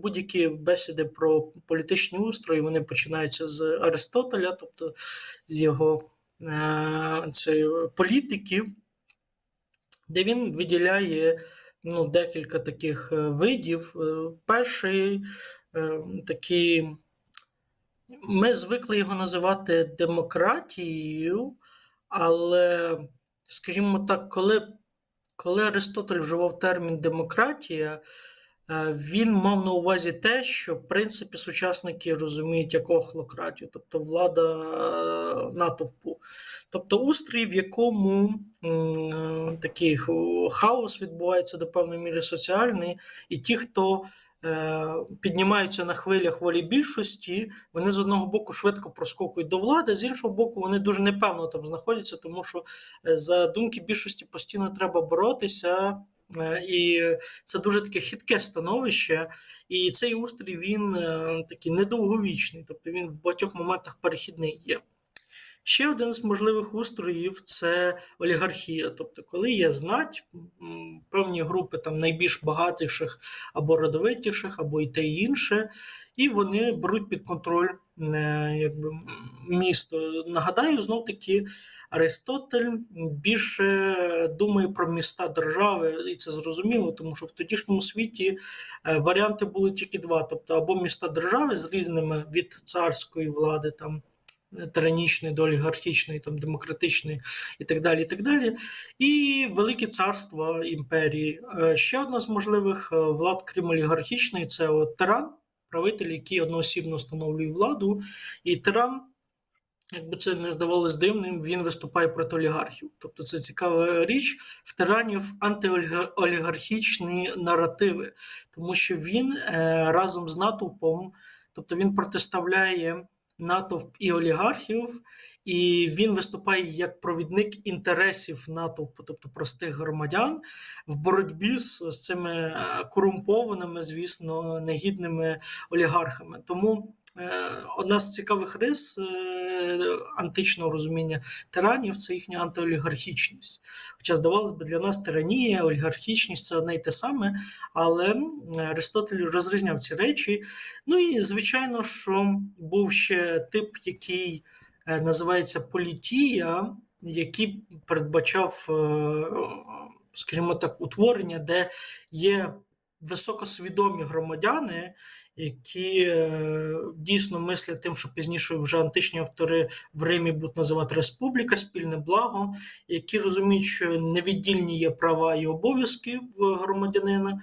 Будь-які бесіди про політичні устрої вони починаються з Аристотеля, тобто з його е, цієї політики, де він виділяє ну, декілька таких е, видів. Е, Перший такий, ми звикли його називати демократією, але, скажімо так, коли, коли Аристотель вживав термін демократія, він мав на увазі те, що в принципі сучасники розуміють як охлократію, тобто влада е, натовпу. Тобто устрій, в якому такий хаос відбувається до певної міри соціальний, і ті, хто е, піднімаються на хвилях волі більшості, вони з одного боку швидко проскокують до влади, з іншого боку, вони дуже непевно там знаходяться, тому що е, за думки більшості постійно треба боротися. Е, І це дуже таке хитке становище, і цей устрій він е, такий недовговічний, тобто він в багатьох моментах перехідний є. Ще один з можливих устроїв це олігархія. Тобто, коли є знать, певні групи там найбільш багатіших або родовитіших, або і те і інше, і вони беруть під контроль е, якби, місто. Нагадаю, знов таки Аристотель більше думає про міста держави, і це зрозуміло, тому що в тодішньому світі е, варіанти були тільки два: тобто або міста держави з різними від царської влади там тиранічної до олігархічної, там демократичної і так далі. І так далі. І великі царства імперії. Е, Ще одна з можливих е, влад, крім олігархічної, це от тиран, правитель, який одноосібно встановлює владу. І тиран. Якби це не здавалось дивним, він виступає проти олігархів. Тобто це цікава річ в тиранів антиолігархічні наративи, тому що він е, разом з натовпом, тобто він протиставляє натовп і олігархів, і він виступає як провідник інтересів натовпу, тобто простих громадян, в боротьбі з, з цими е, корумпованими, звісно, негідними олігархами. Тому одна з цікавих рис е, античного розуміння тиранів це їхня антиолігархічність. Хоча, здавалось би, для нас тиранія, олігархічність це одне й те саме, але Аристотель розрізняв ці речі. Ну і звичайно, що був ще тип, який е, називається політія, який передбачав, е, скажімо так, утворення, де є високосвідомі громадяни, які е, дійсно мислять тим, що пізніше вже античні автори в Римі будуть називати республіка, спільне благо, які розуміють, що невіддільні є права і обов'язки в громадянина,